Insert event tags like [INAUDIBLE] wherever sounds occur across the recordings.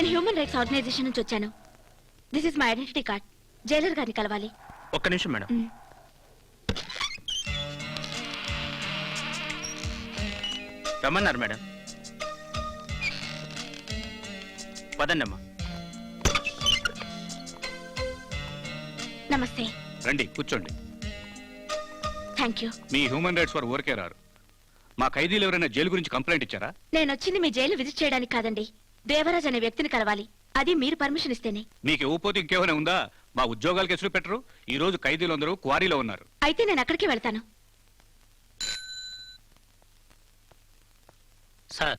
నేను human rights organisation నుంచి వచ్చాను. This is my identity card jailer గారిని కలవాలి. ఒక్క నిమిషం మేడం. మ్. రమ్మన్నారు మేడం. పదండి అమ్మా నమస్తే. రండి కూర్చోండి. థ్యాంక్ యూ మీ హ్యూమన్ రైట్స్ వారు ఊరికే రారు. మా ఖైదీలు ఎవరైనా జైలు గురించి కంప్లైంట్ ఇచ్చారా? నేను వచ్చింది మీ జైలు విజిట్ చేయడానికి కాదండి. దేవరాజ్ అనే వ్యక్తిని కలవాలి. అది మీరు పర్మిషన్ ఇస్తేనే. మీకు ఇవ్వకపోతే ఇంకేమైనా ఉందా? మా ఉద్యోగాలకు ఎసురు పెట్టరు. ఈ రోజు ఖైదీలందరూ క్వారీలో ఉన్నారు. అయితే నేను అక్కడికి వెళ్తాను. సార్.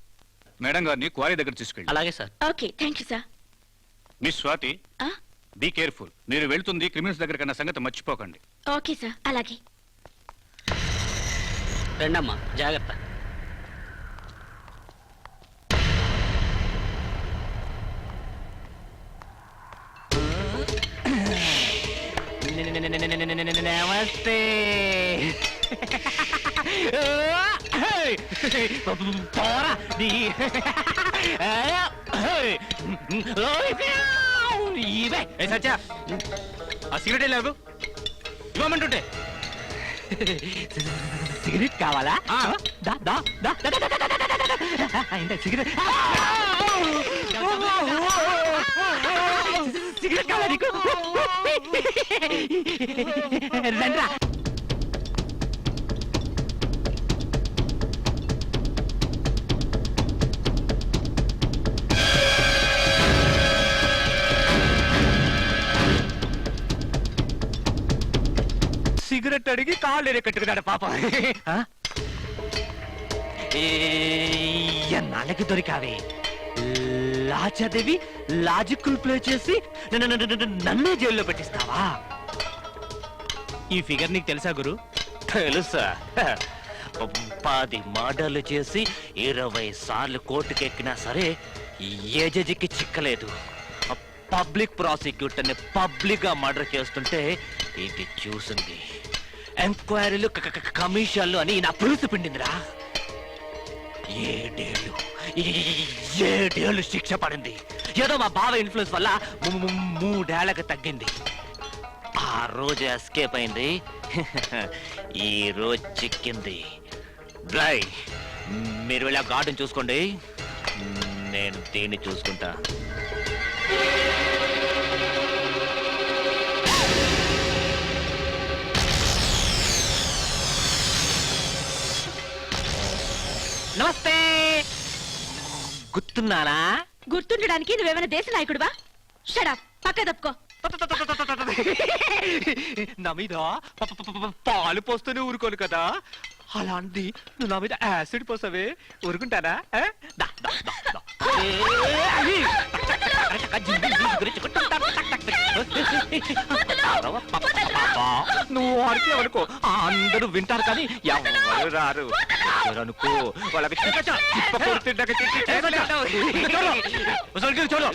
మేడం గారిని క్వారీ దగ్గర తీసుకెళ్ళి. అలాగే sir. Okay thank you sir. Miss Swathi be careful. మీరు వెళ్తుంది క్రిమినల్స్ దగ్గర కన్నా సంగతి మర్చిపోకండి. Okay sir. అలాగే. రండమ్మా జాగ్రత్త. ఇవే సత్య ఆ సిగరెట్ లేవు ఇవ్వమంటుంటే సిగరెట్ కావాలా దా దా దా దా, దా, దా. ఇంత సిగరెట్ సిగరెట్ కావాలా నీకు రండ్రా అడిగి కాళ్ళు ఎరకట్టుకున్నాడు పాప. ఎన్నాళ్ళకి దొరికావే. లాచాదేవి లాజికల్ ప్లే చేసి నన్ను- జైల్లో పెట్టిస్తావా? ఈ ఫిగర్ నీకు తెలుసా గురు? తెలుసా? పది మర్డర్లు చేసి ఇరవై సార్లు కోర్టుకెక్కినా సరే ఏ జడ్జికి చిక్కలేదు. పబ్లిక్ ప్రాసిక్యూటర్ని పబ్లిక్గా మర్డర్ చేస్తుంటే ఇది చూసింది. ఎంక్వైరీలు కమిషన్లు అని నా పులుసు పిండిందిరా. ఏడేళ్ళు ఏడేళ్ళు శిక్ష పడింది. ఏదో మా బావ ఇన్ఫ్లుయెన్స్ వల్ల మూడేళ్ళకు తగ్గింది. ఆ రోజు ఎస్కేప్ అయింది. [LAUGHS] ఈ రోజు చిక్కింది. డ్రై మీరు వెళ్ళి ఆ గార్డెన్ చూసుకోండి. నేను దీన్ని చూసుకుంటా. నమస్తే గుర్తున్నానా గుర్తుండడానికి నువ్వేమైనా దేశ నాయకుడువా షడా పక్క తప్పుకో నా మీద ప- ప- ప- పాలు పోస్తూనే ఊరుకోను కదా అలాంటిది నువ్వు నా మీద యాసిడ్ పోసావే ఊరుకుంటానా ఆ? దా, దా, దా, దా. [LAUGHS] నువ్వు వాడికి అనుకో అందరూ వింటారు కానీ ఎవరు రారు. అనుకో? వాళ్ళకి. చూడు,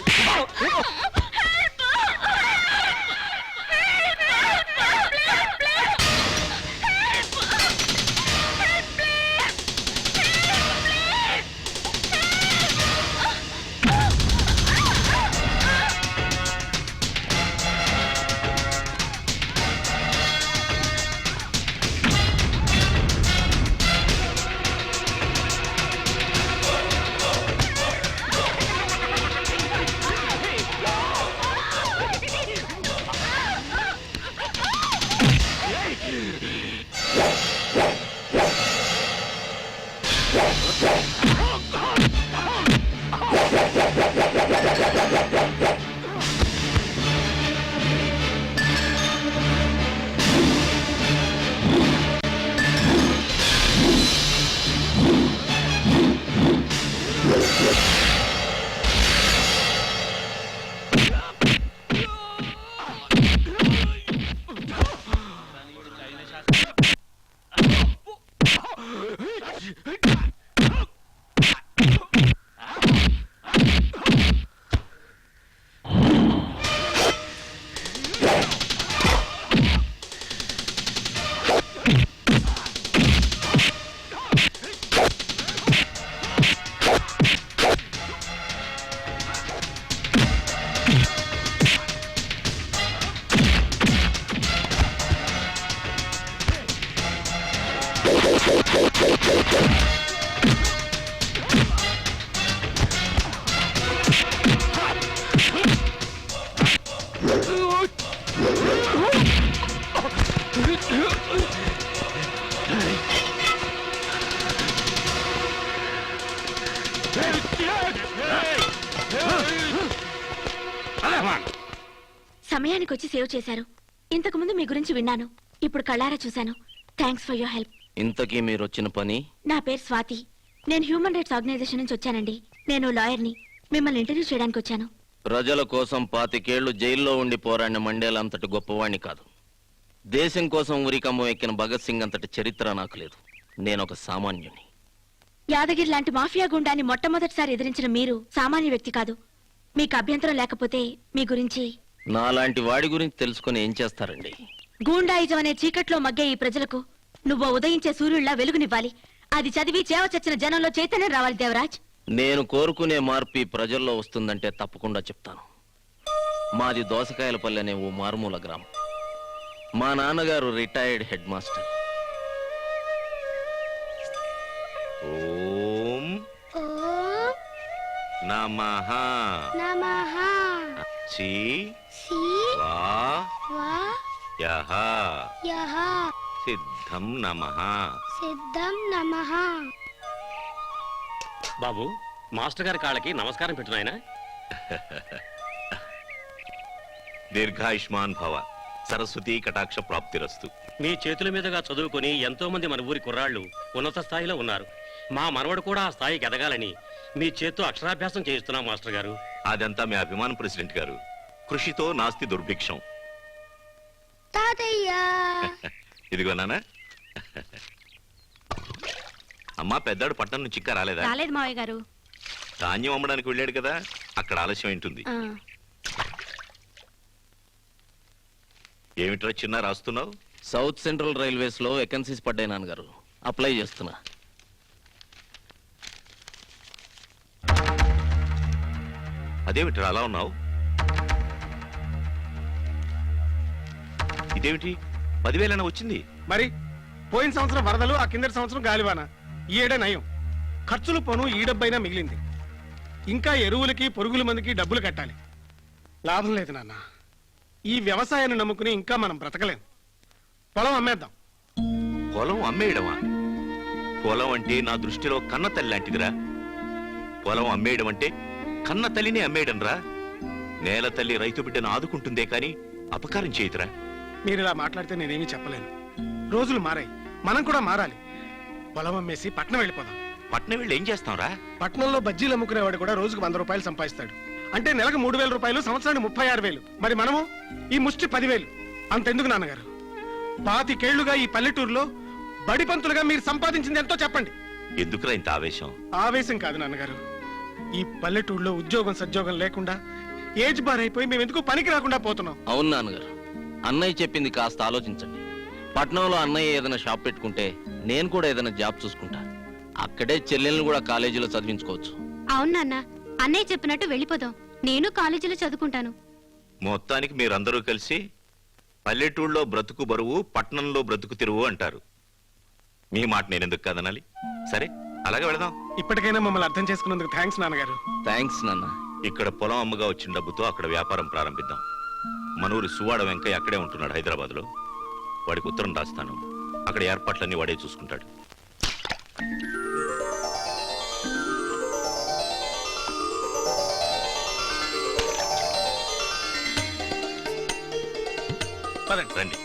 సమయానికి వచ్చి సేవ్ చేశారు. ఇంతకు ముందు మీ గురించి విన్నాను. ఇప్పుడు కళ్ళారా చూశాను. థ్యాంక్స్ ఫర్ యువర్ హెల్ప్ ఇంతకీ మీరు వచ్చిన పని? నా పేరు స్వాతి. నేను హ్యూమన్ రైట్స్ ఆర్గనైజేషన్ నుంచి వచ్చానండి. నేను లాయర్ని. మిమ్మల్ని ఇంటర్వ్యూ చేయడానికి వచ్చాను. ప్రజల కోసం పాతికేళ్ళు జైల్లో ఉండి పోరాడిన మండేల అంతటి గొప్పవాణ్ణి కాదు. దేశం కోసం ఉరికమ్మ ఎక్కిన భగత్ సింగ్ అంతటి చరిత్ర నాకు లేదు. నేను ఒక సామాన్యుని యాదగిరి లాంటి మాఫియా గుండాన్ని మొట్టమొదటిసారి ఎదిరించిన మీరు సామాన్య వ్యక్తి కాదు. మీకు అభ్యంతరం లేకపోతే మీ గురించి నాలాంటి వాడి గురించి తెలుసుకుని ఏం చేస్తారండి? గూండాయిజం అనే చీకట్లో మగ్గే ఈ ప్రజలకు నువ్వు ఉదయించే సూర్యుడిలా వెలుగునివ్వాలి. అది చదివి చేవ చచ్చిన జనంలో చైతన్యం రావాలి దేవరాజ్. నేను కోరుకునే మార్పు ప్రజల్లో వస్తుందంటే తప్పకుండా చెప్తాను. మాది దోసకాయలపల్లి అనే ఓ మారుమూల గ్రామం. మా నాన్నగారు రిటైర్డ్ హెడ్ మాస్టర్. ఓం. ఓం. నమః. నమః. చి సి. వా. వా. యహ. యః సిద్ధం నమః. సిద్ధం నమః. బాబు మాస్టర్ గారి కాళ్ళకి నమస్కారం పెట్టు నాయనా. దీర్ఘాయుష్మాన్ భవ సరస్వతీ కటాక్ష ప్రాప్తిరస్తు. మీ చేతుల మీదుగా చదువుకొని ఎంతో మంది మన ఊరి కుర్రాళ్ళు ఉన్నత స్థాయిలో ఉన్నారు. మా మనవడు కూడా ఆ స్థాయికి ఎదగాలని మీ చేత్తో అక్షరాభ్యాసం చేయిస్తున్నాం మాస్టర్ గారు అదంతా మీ అభిమాన ప్రెసిడెంట్ గారు. కృషితో నాస్తి దుర్భిక్షం. తాతయ్య. [LAUGHS] ఇదిగో నాన్న. అమ్మా పెద్దాడు పట్టణం నుంచి ఇంకా రాలేదా? రాలేదు మావయ్య గారు. ధాన్యం అమ్మడానికి వెళ్ళాడు కదా అక్కడ ఆలస్యం ఏంటుంది ఆ, ఏమిట్రా చిన్న రాస్తున్నావు? సౌత్ సెంట్రల్ రైల్వేస్లో వేకెన్సీస్ పడ్డాయి నాన్నగారు. అప్లై చేస్తున్నా. అదేమిట్రా అలా ఉన్నావు? ఇదేమిటి? పదివేలైనా వచ్చింది. మరి పోయిన సంవత్సరం వరదలు ఆ కిందటి సంవత్సరం గాలివాన. ఈ ఏడే నయం. ఖర్చులు పోను ఈ డబ్బైనా మిగిలింది. ఇంకా ఎరువులకి పురుగుల మందికి డబ్బులు కట్టాలి. లాభం లేదు నాన్న. ఈ వ్యవసాయాన్ని నమ్ముకుని ఇంకా మనం బ్రతకలేం. పొలం అమ్మేద్దాం. పొలం అమ్మేయడమా? పొలం అంటే నా దృష్టిలో కన్న తల్లి లాంటిదిరా. పొలం అమ్మేయడం అంటే కన్న తల్లిని అమ్మేయడం రా నేల తల్లి రైతు బిడ్డను ఆదుకుంటుందే కాని అపకారం చేయదురా. మీరు ఇలా మాట్లాడితే నేనేమీ చెప్పలేను. రోజులు మారాయి. మనం కూడా మారాలి. పొలం అమ్మేసి పట్నం వెళ్ళిపోదాం. పట్నం వెళ్ళి ఏం చేస్తాంరా? పట్నంలో బజ్జీలు అమ్ముకునేవాడు కూడా రోజుకు వంద రూపాయలు సంపాదిస్తాడు. అంటే నెలకు మూడు వేల రూపాయలు సంవత్సరానికి ముప్పై ఆరు వేలు. మరి మనము? ఈ ముష్టి పదివేలు. అంతెందుకు నాన్నగారు? పాతికేళ్ళుగా ఈ పల్లెటూరులో బడి పంతులుగా మీరు సంపాదించింది ఎంతో చెప్పండి. ఎందుకురా ఇంత ఆవేశం? ఆవేశం కాదు నాన్నగారు. ఈ పల్లెటూరులో ఉద్యోగం సద్యోగం లేకుండా ఏజ్ బార్ అయిపోయి మేము ఎందుకు పనికి రాకుండా పోతున్నాం? అవును నాన్నగారు. అన్నయ్య చెప్పింది కాస్త ఆలోచించండి. పట్నంలో అన్నయ్య ఏదైనా షాప్ పెట్టుకుంటే నేను కూడా ఏదైనా జాబ్ చూసుకుంటా. అక్కడే చెల్లెల్ని కూడా కాలేజీలో చదివించుకోవచ్చు. అవును నాన్న అన్నయ్య చెప్పినట్టు వెళ్ళిపోదాం. నేను కాలేజీలో చదువుకుంటాను. మొత్తానికి మీరందరూ కలిసి పల్లెటూళ్ళలో బ్రతుకు బరువు పట్నంలో బ్రతుకు తెరువు అంటారు. మీ మాట నేను ఎందుకు కాదనాలి? సరే అలాగే వెళదాం. ఇప్పటికైనా మమ్మల్ని అర్థం చేసుకున్నందుకు థ్యాంక్స్ నాన్నగారు. థ్యాంక్స్ నాన్న. ఇక్కడ పొలం అమ్మగా వచ్చిన డబ్బుతో అక్కడ వ్యాపారం ప్రారంభిద్దాం. మనూరి సువాడ వెంకయ్య అక్కడే ఉంటున్నాడు హైదరాబాద్లో వాడికి ఉత్తరం రాస్తాను. అక్కడ ఏర్పాట్లన్నీ వాడే చూసుకుంటాడు. పదండి. రండి.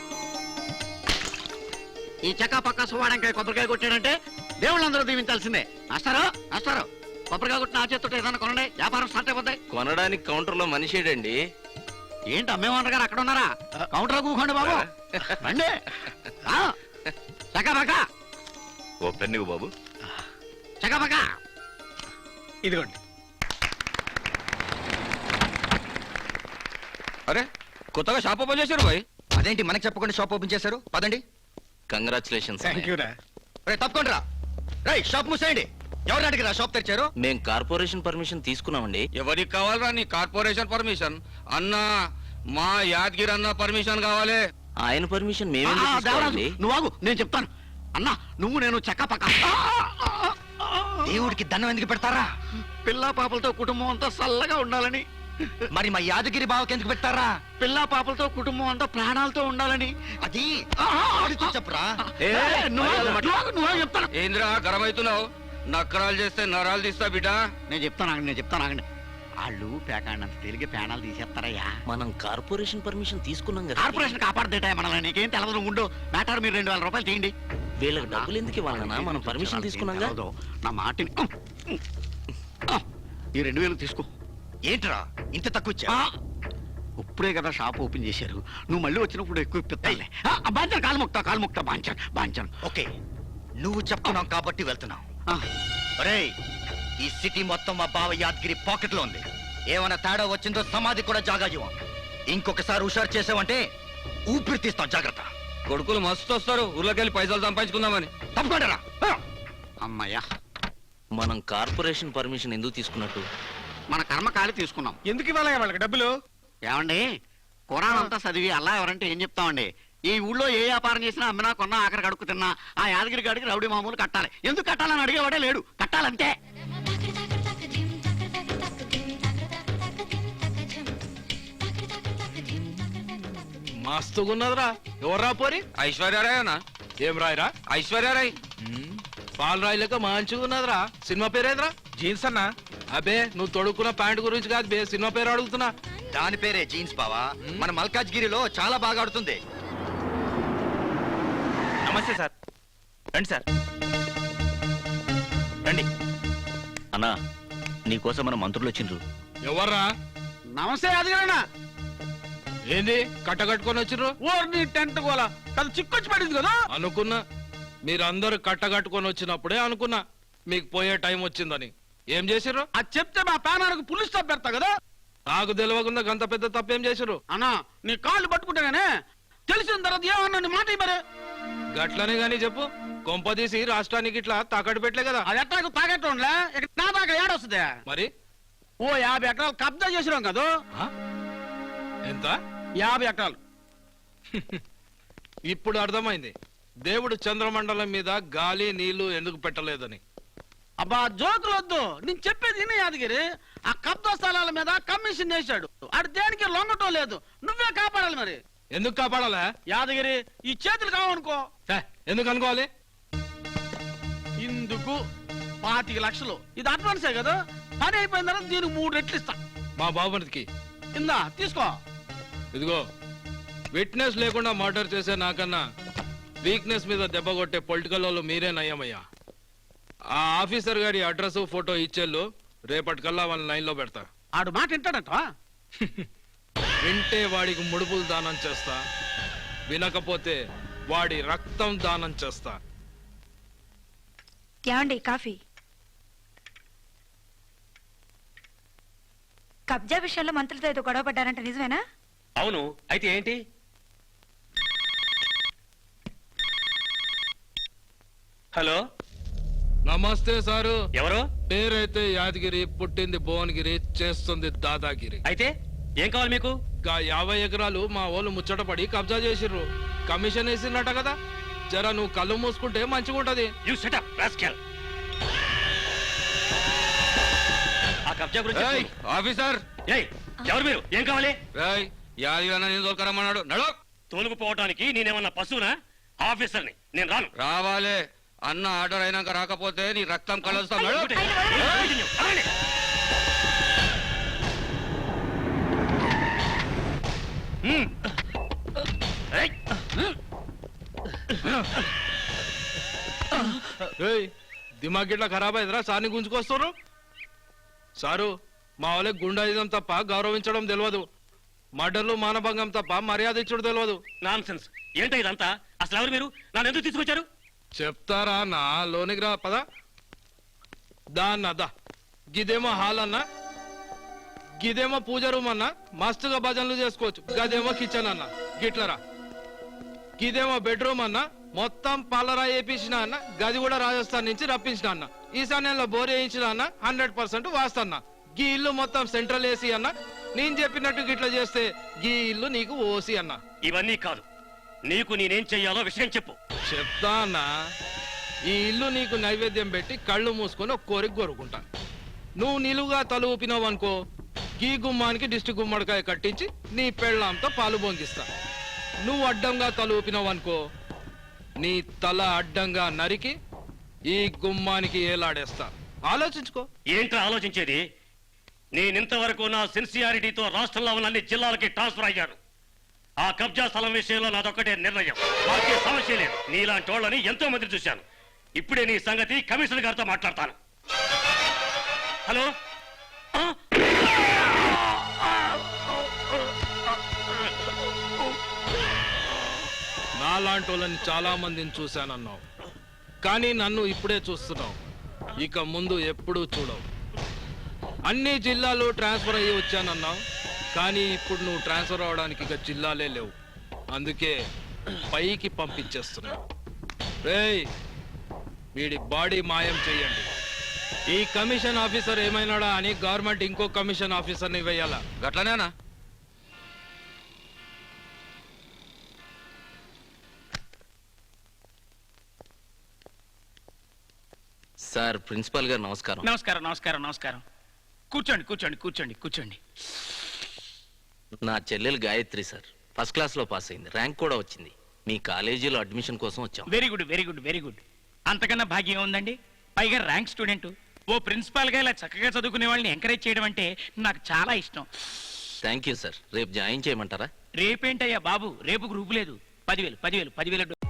ఈ చక్క పక్క సువాడంకాయ కొబ్బరికాయ కొట్టాడంటే దేవుళ్ళందరూ దీవించాల్సిందే. మాస్టారు మాస్టారు కొబ్బరికాయ కొట్టిన ఆ చేతితో ఏదైనా కొనండి? వ్యాపారం స్టార్ట్ అయిపోతాయి. కొనడానికి కౌంటర్లో మనిషేడండి. ఏంటి అమ్మేమన్నారు గారు అక్కడ ఉన్నారా? కౌంటర్లో కూకోండి బాబు. రండి. ఆ, చక్క పక్క. ఓ పెన్నివు బాబు. చక్క పక్క. ఇదిగోండి. అరే కొత్తగా షాప్ ఓపెన్ చేశారు బాయ్. అదేంటి మనకి చెప్పకుండా షాప్ ఓపెన్ చేశారు? పదండి. కంగ్రాచులేషన్స్ థ్యాంక్ యూ రా. రే తప్పకుండా రా. రై షాప్ మూసేయండి. ఎవరు అడిగిరా షాప్ తెరిచారు? మేం కార్పొరేషన్ పర్మిషన్ తీసుకున్నామండి. ఎవరికి కావాలరా నీ కార్పొరేషన్ పర్మిషన్? అన్న మా యాదగిరి అన్న పర్మిషన్ కావాలి. ఆయన పర్మిషన్ మేమేందుకు ఆ, దేవరాజు తీసుకోవాలండి నువ్వు ఆగు నేను చెప్తాను. అన్నా నువ్వు నేను చెక్క పక్క. దేవుడికి దండం ఎందుకు పెడతారా? పిల్లా పాపలతో కుటుంబం అంతా చల్లగా ఉండాలని. మరి మా యాదగిరి బావకి ఎందుకు పెట్టారా పిల్లా పాపలతో కుటుంబం అంతా ప్రాణాలతో ఉండాలని. అది? చెప్పరా? నువ్వే చెప్తాను. ఏంద్రా గరం అవుతున్నావు నక్కరాలు చేస్తే నరాలు తీస్తా బిడ్డ? నేను చెప్తాను ఆగండి నేను చెప్తాను ఆగండి. వాళ్ళు పేకాడినంత తేలిగే పేనాలు తీసేస్తారయ్యా. మనం కార్పొరేషన్ పర్మిషన్ తీసుకున్నాం కదా. కార్పొరేషన్ కాపాడుదేటా మనల్ని. నీకేం తెలవదు ఉండు. మ్యాటర్ మీరు రెండు వేల రూపాయలు తీయండి వీళ్ళకి డబ్బులు ఎందుకు ఇవ్వాలన్నా మనం పర్మిషన్ తీసుకున్నాంగా? తెలవదు. నా మాటిని ఈ రెండు వేలు తీసుకో. ఏంట్రా? ఇంత తక్కువ ఇచ్చా ఆ, ఇప్పుడే కదా షాప్ ఓపెన్ చేశారు. నువ్వు మళ్ళీ వచ్చినప్పుడు ఎక్కువ ఇప్పిస్తానులే. బాంచన్ కాలు ముక్తా కాలు ముక్తా బాంచన్ బాంచన్. ఓకే. నువ్వు చెప్తున్నావు కాబట్టి వెళ్తున్నావు. ఒరేయ్ ఈ సిటీ మొత్తం మా బావ యాదగిరి పాకెట్లో ఉంది. ఏమైనా తేడా వచ్చిందో సమాధి కూడా జాగా ఇవ్వం ఇంకొకసారి హుషారు చేసావంటే ఊపిరి తీస్తాం జాగ్రత్త. కొడుకులు మస్తు వస్తారు. ఊర్లోకెళ్ళి పైసలు సంపాదించుకుందామని. తప్పకుండా అమ్మయ్యా. మనం కార్పొరేషన్ పర్మిషన్ ఎందుకు తీసుకున్నట్టు? మన కర్మ కాలి తీసుకున్నాం. ఎందుకు ఇవ్వాలి వాళ్ళకి డబ్బులు? ఏమండి? ఖురాన్ అంతా చదివి అల్లా ఎవరంటే ఏం చెప్తామండి? ఈ ఊళ్ళో ఏ వ్యాపారం చేసినా అమ్మినా కొన్నా ఆఖరికి అడుగు తిన్నా ఆ యాదగిరి గాడికి రౌడీ మామూలు కట్టాలి. ఎందుకు కట్టాలని అడిగేవాడే లేడు. కట్టాలంతే. మస్తుగున్నదిరా. ఎవర్రా పోరి ఐశ్వర్యరాయనా? ఏం రాయరా? ఐశ్వర్యరాయ్. పాలు రాయలేక మంచిగా ఉన్నదిరా సినిమా పేరేదిరా? జీన్స్ అన్నా. అబే నువ్వు తొడుక్కున్న ప్యాంట్ గురించి కాదు బే సినిమా పేరు అడుగుతున్నా. దాని పేరే జీన్స్ బావా. మన మల్కాజ్గిరిలో చాలా బాగా ఆడుతుంది. నమస్తే సార్. రండి సార్. రండి. అన్నా నీకోసం మన మంత్రులు వచ్చిండ్రు. ఎవర్రా? నమస్తే అదిగానా ఏంది? కట్టకట్టుకొని వచ్చిర్రు? ఓర్ని టెంట్ గోల. అది చిక్కొచ్చి పడింది కదా. అనుకున్నా. మీరందరూ కట్టకట్టుకొని వచ్చినప్పుడే అనుకున్నా. మీకు పోయే టైం వచ్చిందని. ఏం చేసిర్రు? అది చెప్తే మా పేనానికి పులిస్ పెడతా కదా. నాకు తెలియకుండా గంత పెద్ద తప్పేం చేసిర్రు? అన్నా నీ కాళ్ళు పట్టుకుంటాగానే తెలిసిన తర్వాత ఏమన్నా మాట మరి? గట్లనే గాని చెప్పు. కొంపదీసి రాష్ట్రానికి ఇట్లా తాకట్టు పెట్టలే కదా. అది ఎట్లా ఇక్కడ నా దాకా ఏడొస్తుంది మరి? ఓ యాభై ఎకరాలు కబ్జా చేసినాం కదా? ఎంత? యాభై ఎకరాలు. [LAUGHS] ఇప్పుడు అర్థమైంది. దేవుడు చంద్రమండలం మీద గాలి నీళ్ళు ఎందుకు పెట్టలేదని. అబ్బా జోకులు వద్దు. నేను చెప్పేది విని యాదగిరి. ఆ కబ్జా స్థలాల మీద కమిషన్ వేశాడు. ఆడు దేనికి లొంగటం లేదు. నువ్వే కాపాడాలి మరి. ఎందుకు కాపాడాలా? యాదగిరి ఈ చేతులు కావనుకో. ఎందుకు అనుకోవాలి? ఇందుకు పాతిక లక్షలు. ఇది అడ్వాన్సే కదా? పని అయిపోయిన తర్వాత దీనికి మూడు రెట్లు ఇస్తా. మా బాబునికి ఇందా తీసుకో. ఇదిగో విట్నెస్ లేకుండా మర్డర్ చేసే నాకన్నా వీక్నెస్ మీద దెబ్బ కొట్టే పొలిటికల్ వాళ్ళు మీరే నయ్యమయ్యా. ఆ ఆఫీసర్ గారి అడ్రస్ ఫోటో ఇచ్చేళ్ళు రేపటికల్లా వాళ్ళ లైన్లో పెడతా. ఆడు మాట వింటాడట [LAUGHS] వింటే వాడికి ముడుపులు దానం చేస్తా. వినకపోతే వాడి రక్తం దానం చేస్తా. ఏమండి కాఫీ? కబ్జా విషయంలో మంత్రులతో ఏదో గొడవ పడ్డారంట నిజమేనా? అవును అయితే ఏంటి? హలో? నమస్తే సారు. ఎవరు? పేరైతే యాదగిరి పుట్టింది భువనగిరి చేస్తుంది దాదాగిరి. అయితే? ఏం కావాలి మీకు? గా యాభై ఎకరాలు మా వాళ్ళు ముచ్చటపడి కబ్జా చేసిర్రు. కమిషన్ వేసిందట కదా? జర నువ్వు కళ్ళు మూసుకుంటే మంచిగా ఉంటది యు సెట్ అప్ రాస్కెల్ ఆ కబ్జా గురించి ఏయ్, చెప్పు. ఆఫీసర్! ఏయ్ ఎవరు మీరు? ఏం కావాలి? ఏయ్, యాదగిరి అన్న నేను దొరకరమ్మన్నాడు. నడు! తోలుకుపోవటానికి నేనేమన్నా పశువునా? ఆఫీసర్ని నేను రాను. రావాలే. అన్న ఆర్డర్ అయినాక రాకపోతే నీ రక్తం కలుస్తాం. దిమాగ్ ఇట్లా ఖరాబ్ అయిందిరా? సార్ని గుంజుకొస్తారు సారు మా వాళ్ళకి గుండాయిజం తప్ప గౌరవించడం తెలియదు మర్డర్లు మానభంగం తప్ప మర్యాద ఇచ్చడం తెలియదు నాన్సెన్స్. ఏంటో ఇదంతా? అసలు ఎవరు మీరు? నన్ను ఎందుకు తీసుకొచ్చారు? చెప్తారా నా లోనికి రా పద. దాన్న దా. గిదేమో హాల్ అన్న గిదేమో పూజ రూమ్ అన్న మస్తుగా భజనలు చేసుకోవచ్చు. గదేమో కిచెన్ అన్న. గిట్లరా. గిదేమో బెడ్రూమ్ అన్న మొత్తం పల్లరా వేపించిన అన్న గది కూడా రాజస్థాన్ నుంచి రప్పించిన అన్న. ఈశాన్యంలో బోర్ వేయించిన అన్న హండ్రెడ్ పర్సెంట్ వాస్తన్న. గీ ఇల్లు మొత్తం సెంట్రల్ ఏసీ అన్న. నేను చెప్పినట్టు గిట్ల చేస్తే గీ ఇల్లు నీకు ఓసి అన్న. ఇవన్నీ కాదు. నీకు నేనేం చెయ్యాలో విషయం చెప్పు. చెప్తా అన్నా. ఈ ఇల్లు నీకు నైవేద్యం పెట్టి కళ్ళు మూసుకొని ఒక కోరిక కోరుకుంటా. నువ్వు నిలువుగా తల ఊపినావు అనుకో ఈ గుమ్మానికి దిష్టి గుమ్మడికాయ కట్టించి నీ పెళ్ళాంతో పాలు బొంగిస్తా. నువ్వు అడ్డంగా తల ఊపినావనుకో నీ తల అడ్డంగా నరికి ఈ గుమ్మానికి ఏలాడేస్తా. ఆలోచించుకో. ఏంట్రా ఆలోచించేది? నేనింతవరకు నా సిన్సియారిటీతో రాష్ట్రంలో ఉన్న అన్ని జిల్లాలకి ట్రాన్స్ఫర్ అయ్యాను. ఆ కబ్జా స్థలం విషయంలో నాదొక్కటే నిర్ణయం. నాకే సమస్య లేదు. నీలాంటి వాళ్ళని ఎంతో మంది చూశాను. ఇప్పుడే నీ సంగతి కమిషనర్ గారితో మాట్లాడతాను. హలో? నాలాంటి వాళ్ళని చాలా మందిని చూశానన్నావు. కానీ నన్ను ఇప్పుడే చూస్తున్నావు. ఇక ముందు ఎప్పుడూ చూడవు. అన్ని జిల్లాలు ట్రాన్స్ఫర్ అయ్యి వచ్చానన్నావు. కానీ ఇప్పుడు నువ్వు ట్రాన్స్ఫర్ అవడానికి ఇక జిల్లాలే లేవు. అందుకే పైకి పంపించేస్తున్నావు రేయ్ వీడి బాడీ మాయం చేయండి. ఈ కమిషన్ ఆఫీసర్ ఏమైనాడా అని గవర్నమెంట్ ఇంకో కమిషన్ ఆఫీసర్ని వేయాలా? గట్లనేనా? సార్ ప్రిన్సిపాల్ గారు నమస్కారం. నమస్కారం నమస్కారం నమస్కారం. కూర్చోండి కూర్చోండి కూర్చోండి కూర్చోండి. నా చెల్లెలు గాయత్రి సార్ ఫస్ట్ క్లాస్లో పాస్ అయింది. ర్యాంక్ కూడా వచ్చింది. మీ కాలేజీలో అడ్మిషన్ కోసం వచ్చాం. Very good very good very good. అంతకన్నా భాగ్యం ఉందండి పైగా ర్యాంక్ స్టూడెంట్. ఓ ప్రిన్సిపాల్గా ఇలా చక్కగా చదువుకునే వాళ్ళని ఎంకరేజ్ చేయడం అంటే నాకు చాలా ఇష్టం. Thank you sir. రేపు జాయిన్ చేయమంటారా? రేపేంటయ్యా బాబు? రేపు గ్రూప్ లేదు. పదివేలు పదివేలు పదివేలు